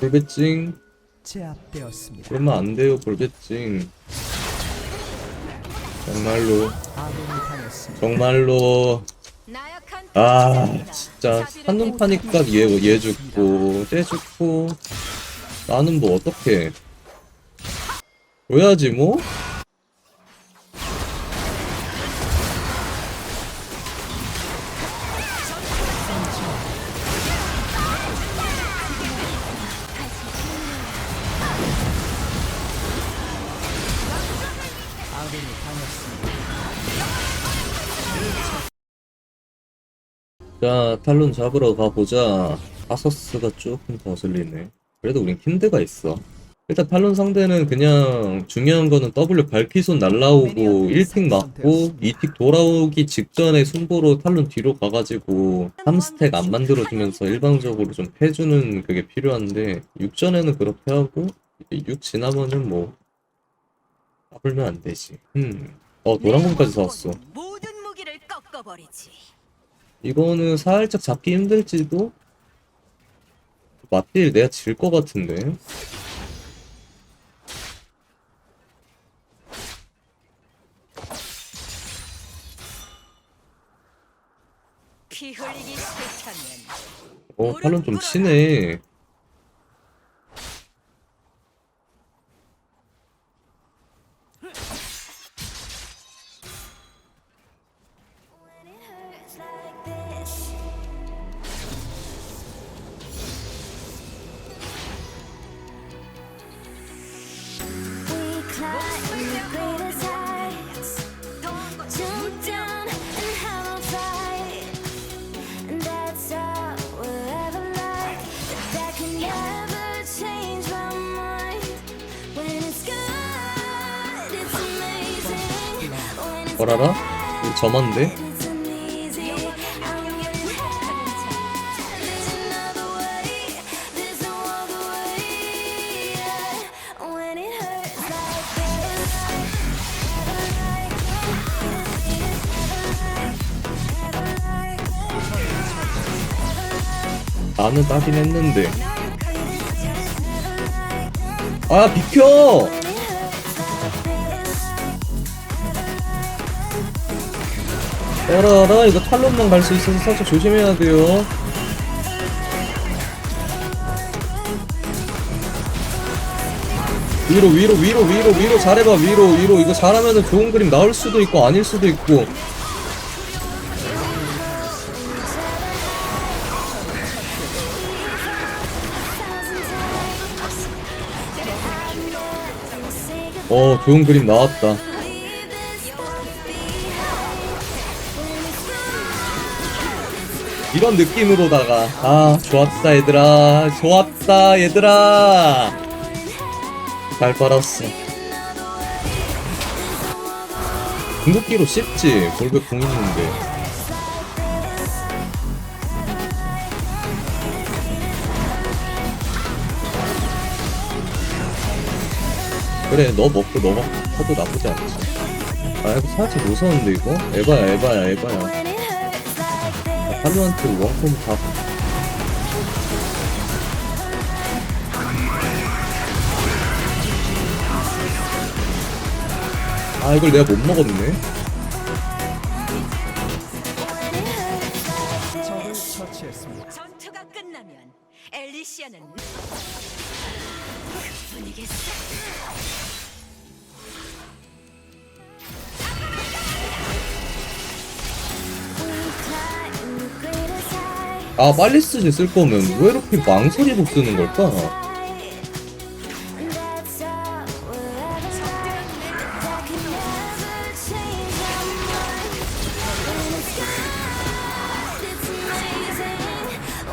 볼배찡 제압되었습니다. 그러면 안 돼요 정말로 아군이 당했습니다. 정말로 나약한 아. 진짜 한눈 파니까 얘, 얘 죽고 쟤 죽고 나는 뭐 어떡해 줘야지 뭐 아군이 당했습니다. 자, 탈론 잡으러 가보자. 아서스가 조금 거슬리네. 그래도 우린 킨드가 있어. 일단 탈론 상대는 그냥 중요한 거는 W 발키손 날라오고 1틱 맞고 2틱 돌아오기 직전에 순보로 탈론 뒤로 가가지고 3스택 안 만들어주면서 일방적으로 좀 패주는 그게 필요한데 6전에는 그렇게 하고 6 지나면은 뭐 까불면 안 되지. 음. 어, 노란 공까지 사왔어. 모든 무기를 꺾어버리지. 이거는 살짝 잡기 힘들지도 맞딜 내가 질 것 같은데 피 흘리기 싫다면 어 팔론 좀 치네 like it. 나는 따긴 했는데 아 비켜! 어라라 이거 탈론만 갈 수 있어서 살짝 조심해야 돼요. 위로 위로 위로 위로 위로 잘해봐 위로 위로. 이거 잘하면은 좋은 그림 나올 수도 있고 아닐 수도 있고. 어 좋은 그림 나왔다 이런 느낌으로다가. 아 좋았다 얘들아. 좋았다 얘들아. 잘 빨았어. 궁극기로 씹지 골백 궁 있는데. 그래 너 먹고 너 먹고 도 나쁘지 않지. 아 이거 살짝 무서운데 이거? 에바야 에바야 에바야 할로한테 원콤 다아 이걸 내가 못 먹었네 적을 처치했습니다. 전투가 끝나면 엘리시아는 분이겠어. 아 빨리 쓰지 쓸 거면 왜 이렇게 망설이고 쓰는 걸까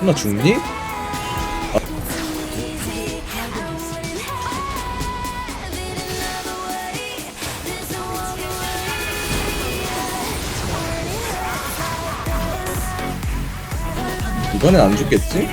하나 죽니? 이번엔 안 죽겠지?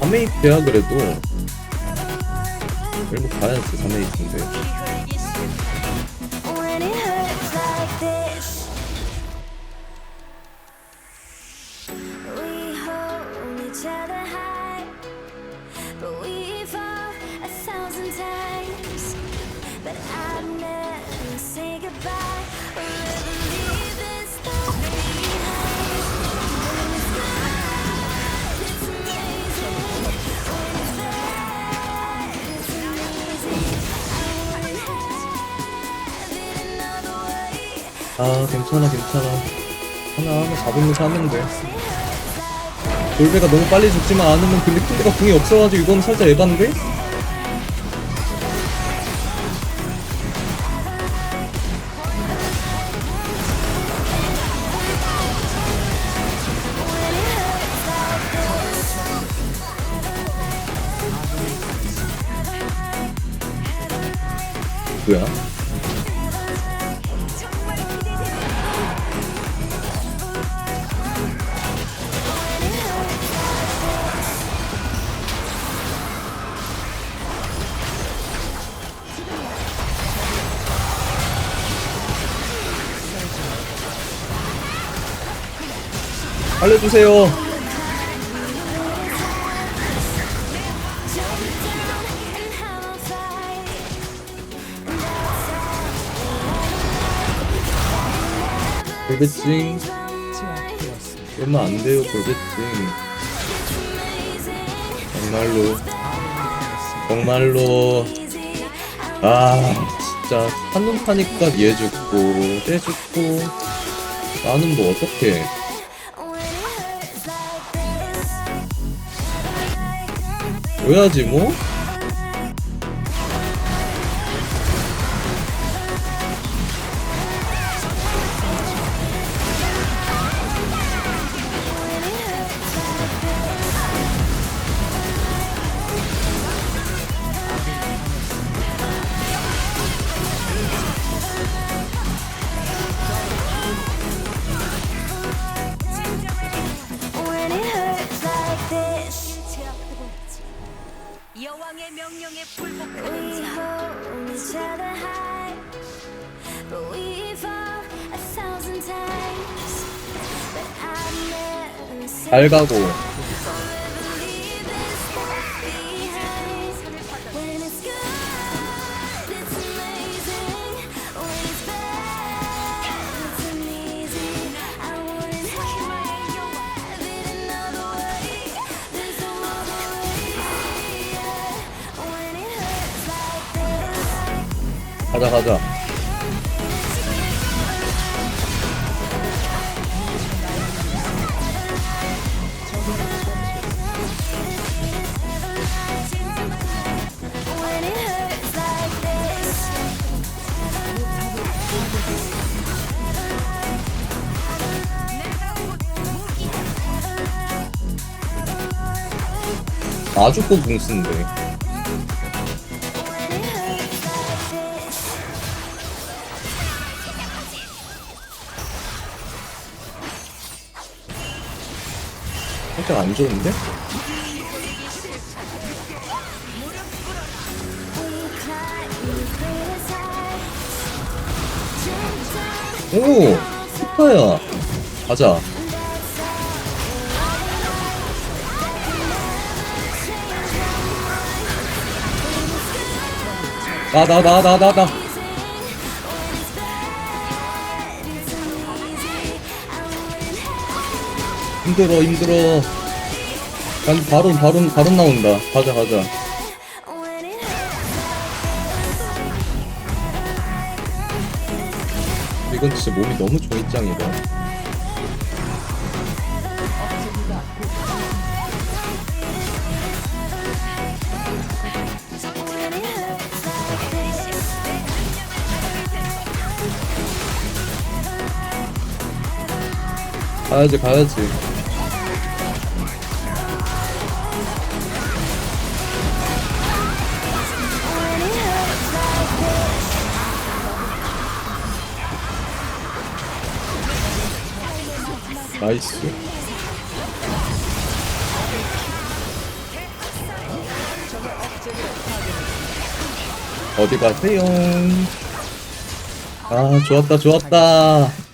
자메이크야 그래도 일본 가야지 자메이크인데 아 괜찮아 괜찮아 하나 하나 잡으면 사면 돼 돌배가 너무 빨리 죽지만 않으면 근데 킨드가 궁이 없어가지고 이건 살짝 에반데? 뭐야? 알려주세요. 제압되었습니다. 얼마 안 돼요 골배찡 정말로. 정말로. 아 진짜. 한눈 파니까 얘 죽고 쟤 죽고. 나는 뭐 어떡해 줘야지 뭐 like this. 가자 가자 아주 꼭궁 쓴데 When it hurts like this. 살짝 안 좋은데? 오 스파야 가자 나나 나 나 나 나. 힘들어 힘들어. 난 바로 바로 바로 나온다. 가자 가자. 이건 진짜 몸이 너무 조이짱이다 가야지 가야지. 나이스. 어디 가세요? 아 좋았다 좋았다.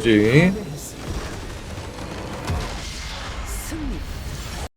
굳이